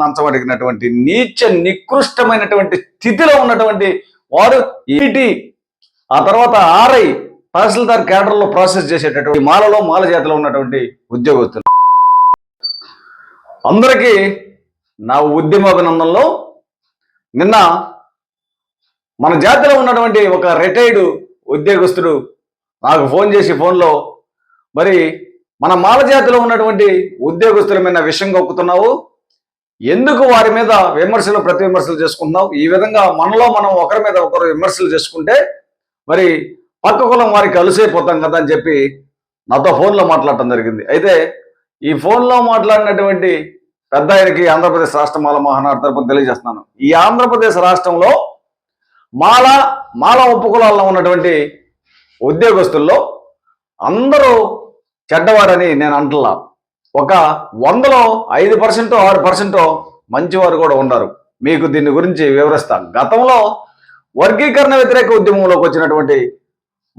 లంచమడిగినటువంటి నీచ నికృష్టమైనటువంటి స్థితిలో ఉన్నటువంటి వారు ఈటి ఆ తర్వాత ఆర్ఐ తహసీల్దార్ కేడర్లో ప్రాసెస్ చేసేటటువంటి మాలలో మాల జాతిలో ఉన్నటువంటి ఉద్యోగస్తులు. అందరికీ నా ఉద్యమాభినందనలో. నిన్న మన జాతిలో ఉన్నటువంటి ఒక రిటైర్డ్ ఉద్యోగస్తుడు నాకు ఫోన్ చేసి ఫోన్లో మరి మన మాల జాతిలో ఉన్నటువంటి ఉద్యోగస్తుల మీద విషయం గొక్కుతున్నావు? ఎందుకు వారి మీద విమర్శలు ప్రతి విమర్శలు చేసుకుందాం ఈ విధంగా మనలో మనం ఒకరి మీద ఒకరు విమర్శలు చేసుకుంటే మరి పక్క కులం వారికి అలసైపోతాం కదా అని చెప్పి నాతో ఫోన్లో మాట్లాడటం జరిగింది. అయితే ఈ ఫోన్లో మాట్లాడినటువంటి పెద్ద ఆయనకి ఆంధ్రప్రదేశ్ రాష్ట్ర మాల మహానాడు తరపున తెలియజేస్తున్నాను. ఈ ఆంధ్రప్రదేశ్ రాష్ట్రంలో మాల మాల ఉపకులాల్లో ఉన్నటువంటి ఉద్యోగస్తుల్లో అందరూ చెడ్డవారని నేను అంటున్నాను ఒక వందలో ఐదు పర్సెంటో ఆరు పర్సెంటో మంచివారు కూడా ఉన్నారు. మీకు దీని గురించి వివరిస్తాను. గతంలో వర్గీకరణ వ్యతిరేక ఉద్యమంలోకి వచ్చినటువంటి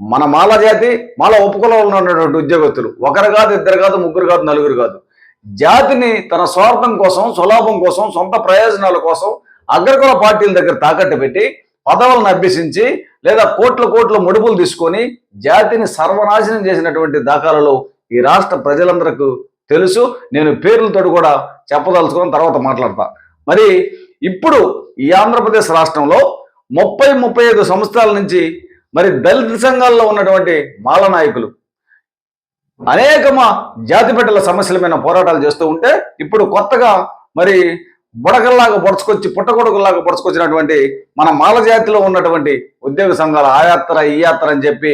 మన మాల జాతి మాల ఉపకులంలో ఉన్నటువంటి ఉద్యోగస్తులు. ఒకరు కాదు ఇద్దరు కాదు ముగ్గురు కాదు నలుగురు కాదు. జాతిని తన స్వార్థం కోసం సులాభం కోసం సొంత ప్రయోజనాల కోసం అగ్రకుల పార్టీల దగ్గర తాకట్టు పెట్టి పదవులను అభ్యసించి లేదా కోట్ల కోట్ల ముడుపులు తీసుకొని జాతిని సర్వనాశనం చేసినటువంటి దాఖలలో ఈ రాష్ట్ర ప్రజలందరికీ తెలుసు. నేను పేర్లతో కూడా చెప్పదలుచుకుని తర్వాత మాట్లాడతా. మరి ఇప్పుడు ఈ ఆంధ్రప్రదేశ్ రాష్ట్రంలో ముప్పై ముప్పై ఐదు సంవత్సరాల నుంచి మరి దళిత సంఘాల్లో ఉన్నటువంటి మాల నాయకులు అనేక జాతి బిడ్డల సమస్యల మీద పోరాటాలు చేస్తూ ఉంటే ఇప్పుడు కొత్తగా మరి బుడగల్లాగా పొడుచుకొచ్చి పుట్టగొడుకల్లాగా పొడుచుకొచ్చినటువంటి మన మాల జాతిలో ఉన్నటువంటి ఉద్యోగ సంఘాలు ఆ యాత్ర ఈ యాత్ర అని చెప్పి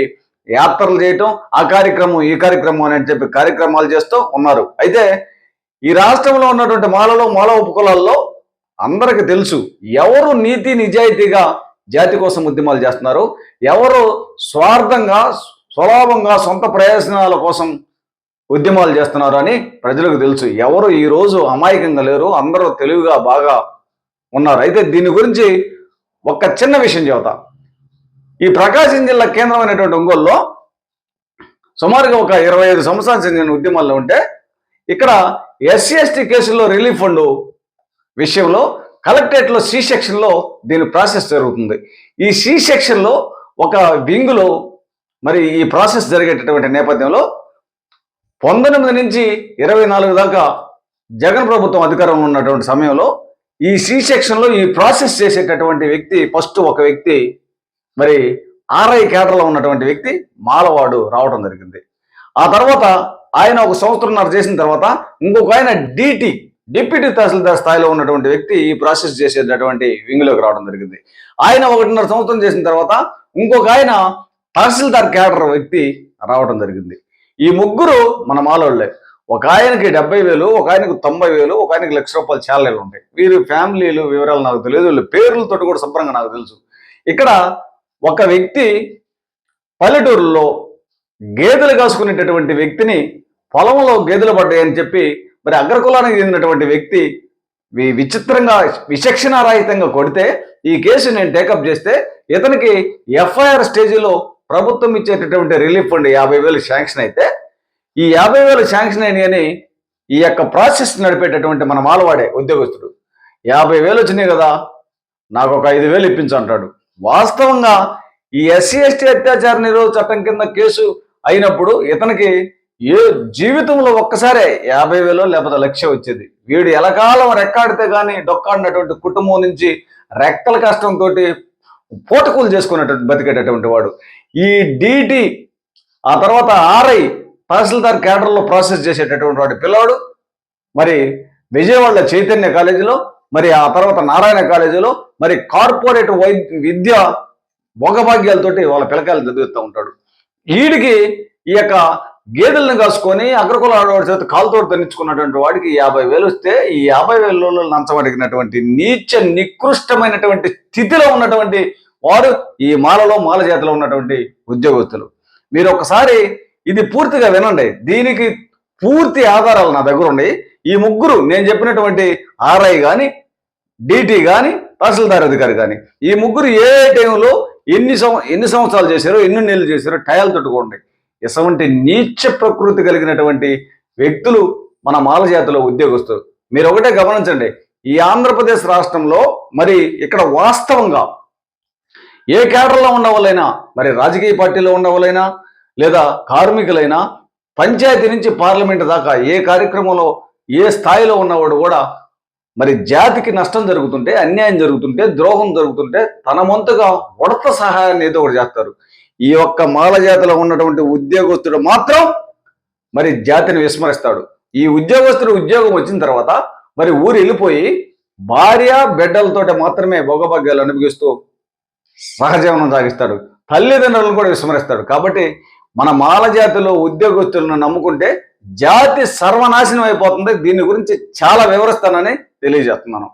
యాత్రలు చేయటం ఆ కార్యక్రమం ఈ కార్యక్రమం అని చెప్పి కార్యక్రమాలు చేస్తూ ఉన్నారు. అయితే ఈ రాష్ట్రంలో ఉన్నటువంటి మాలలో మాల ఉపకులాల్లో అందరికి తెలుసు ఎవరు నీతి నిజాయితీగా జాతి కోసం ఉద్యమాలు చేస్తున్నారు ఎవరు స్వార్థంగా స్వలాభంగా సొంత ప్రయోజనాల కోసం ఉద్యమాలు చేస్తున్నారు అని ప్రజలకు తెలుసు. ఎవరు ఈ రోజు అమాయకంగా లేరు అందరూ తెలివిగా బాగా ఉన్నారు. అయితే దీని గురించి ఒక చిన్న విషయం చెబుతా. ఈ ప్రకాశం జిల్లా కేంద్రమైనటువంటి ఒంగోలులో సుమారుగా ఒక ఇరవై ఐదు సంవత్సరాలు చెందిన ఉద్యమాల్లో ఉంటే ఇక్కడ ఎస్సీ ఎస్టీ కేసుల్లో రిలీఫ్ ఫండ్ విషయంలో కలెక్టరేట్లో సి సెక్షన్లో దీని ప్రాసెస్ జరుగుతుంది. ఈ సి సెక్షన్లో ఒక వింగులో మరి ఈ ప్రాసెస్ జరిగేటటువంటి నేపథ్యంలో పంతొమ్మిది నుంచి ఇరవై నాలుగు దాకా జగన్ ప్రభుత్వం అధికారంలో ఉన్నటువంటి సమయంలో ఈ సి సెక్షన్లో ఈ ప్రాసెస్ చేసేటటువంటి వ్యక్తి ఫస్ట్ ఒక వ్యక్తి మరి ఆర్ఐ కేటర్లో ఉన్నటువంటి వ్యక్తి మాలవాడు రావడం జరిగింది. ఆ తర్వాత ఆయన ఒక సంవత్సరంన్నర చేసిన తర్వాత ఇంకొక ఆయన డిటి డిప్యూటీ తహసీల్దార్ స్థాయిలో ఉన్నటువంటి వ్యక్తి ఈ ప్రాసెస్ చేసేటటువంటి వింగ్లోకి రావడం జరిగింది. ఆయన ఒకటిన్నర సంవత్సరం చేసిన తర్వాత ఇంకొక ఆయన తహసీల్దార్ క్యాడర్ వ్యక్తి రావడం జరిగింది. ఈ ముగ్గురు మన మాలోళ్ళే. ఒక ఆయనకి డెబ్బై వేలు ఒక ఆయనకు తొంభై వేలు ఒక ఆయనకి లక్ష రూపాయలు చాలాలు ఉంటాయి. వీరు ఫ్యామిలీలు వివరాలు నాకు తెలియదు. వీళ్ళ పేర్లతో కూడా శుభ్రంగా నాకు తెలుసు. ఇక్కడ ఒక వ్యక్తి పల్లెటూరులో గేదెలు కాసుకునేటటువంటి వ్యక్తిని పొలంలో గేదెలు పడ్డాయని చెప్పి మరి అగ్రకులానికి చెందినటువంటి వ్యక్తి విచిత్రంగా విచక్షణారహితంగా కొడితే ఈ కేసు నేను టేకప్ చేస్తే ఇతనికి ఎఫ్ఐఆర్ స్టేజీలో ప్రభుత్వం ఇచ్చేటటువంటి రిలీఫ్ ఫండ్ యాభై వేలు శాంక్షన్ అయితే ఈ యాభై వేలు శాంక్షన్ అయినాయని ఈ యొక్క ప్రాసెస్ నడిపేటటువంటి మన మాలవాడే ఉద్యోగస్తుడు. యాభై వేలు వచ్చినాయి కదా నాకు ఒక ఐదు వేలు ఇప్పించు అంటాడు. వాస్తవంగా ఈ ఎస్సీ ఎస్టీ అత్యాచార నిరోధ చట్టం కింద కేసు అయినప్పుడు ఇతనికి ఏ జీవితంలో ఒక్కసారే యాభై వేలో లేకపోతే లక్ష వచ్చేది. వీడు ఎలకాలం రెక్కాడితే కానీ డొక్కాడినటువంటి కుటుంబం నుంచి రెక్కల కష్టంతో పూటకూలు చేసుకున్నటువంటి బతికేటటువంటి వాడు. ఈ డిటి ఆ తర్వాత ఆర్ఐ తహసీల్దార్ కేడర్లో ప్రాసెస్ చేసేటటువంటి వాడు పిల్లవాడు మరి విజయవాడ చైతన్య కాలేజీలో మరి ఆ తర్వాత నారాయణ కాలేజీలో మరి కార్పొరేట్ వైద్య విద్య భోగభాగ్యాలతోటి వాళ్ళ పిల్లకాయలు చదివిస్తూ ఉంటాడు. వీడికి ఈ యొక్క గేదెలను కాసుకొని అగ్రకుల ఆడవాడి చేత కాలుతో తన్నించుకున్నటువంటి వాడికి యాభై వేలు వస్తే ఈ యాభై వేలలో లంచమడిగినటువంటి నీచ నికృష్టమైనటువంటి స్థితిలో ఉన్నటువంటి వారు ఈ మాలలో మాల చేతిలో ఉన్నటువంటి ఉద్యోగస్తులు. మీరు ఒకసారి ఇది పూర్తిగా వినండి. దీనికి పూర్తి ఆధారాలు నా దగ్గర ఉన్నాయి. ఈ ముగ్గురు నేను చెప్పినటువంటి ఆర్ఐ కానీ డిటి కానీ తహసీల్దార్ అధికారి కానీ. ఈ ముగ్గురు ఏ టైంలో ఎన్ని సంవ ఎన్ని సంవత్సరాలు చేశారో ఎన్ని నెలలు చేశారో టయాలు తట్టుకోండి. ఇటువంటి నీచ ప్రకృతి కలిగినటువంటి వ్యక్తులు మన మాల జాతిలో ఉద్యోగస్తులు. మీరు ఒకటే గమనించండి. ఈ ఆంధ్రప్రదేశ్ రాష్ట్రంలో మరి ఇక్కడ వాస్తవంగా ఏ కేటర్లో ఉన్న వాళ్ళైనా మరి రాజకీయ పార్టీలో ఉన్న వాళ్ళైనా లేదా కార్మికులైనా పంచాయతీ నుంచి పార్లమెంట్ దాకా ఏ కార్యక్రమంలో ఏ స్థాయిలో ఉన్నవాడు కూడా మరి జాతికి నష్టం జరుగుతుంటే అన్యాయం జరుగుతుంటే ద్రోహం జరుగుతుంటే తన వంతుగా ఉడత సహాయాన్ని ఏదో ఒకటి చేస్తారు. ఈ యొక్క మాల జాతిలో ఉన్నటువంటి ఉద్యోగస్తుడు మాత్రం మరి జాతిని విస్మరిస్తాడు. ఈ ఉద్యోగస్తుడు ఉద్యోగం వచ్చిన తర్వాత మరి ఊరు వెళ్ళిపోయి భార్య బిడ్డలతోటి మాత్రమే భోగభాగ్యాలు అనుభవిస్తూ సహజీవనం సాగిస్తాడు. తల్లిదండ్రులను కూడా విస్మరిస్తాడు. కాబట్టి మన మాల జాతిలో ఉద్యోగస్తులను నమ్ముకుంటే జాతి సర్వనాశనం అయిపోతుంది. దీని గురించి చాలా వివరిస్తానని తెలియజేస్తున్నాను.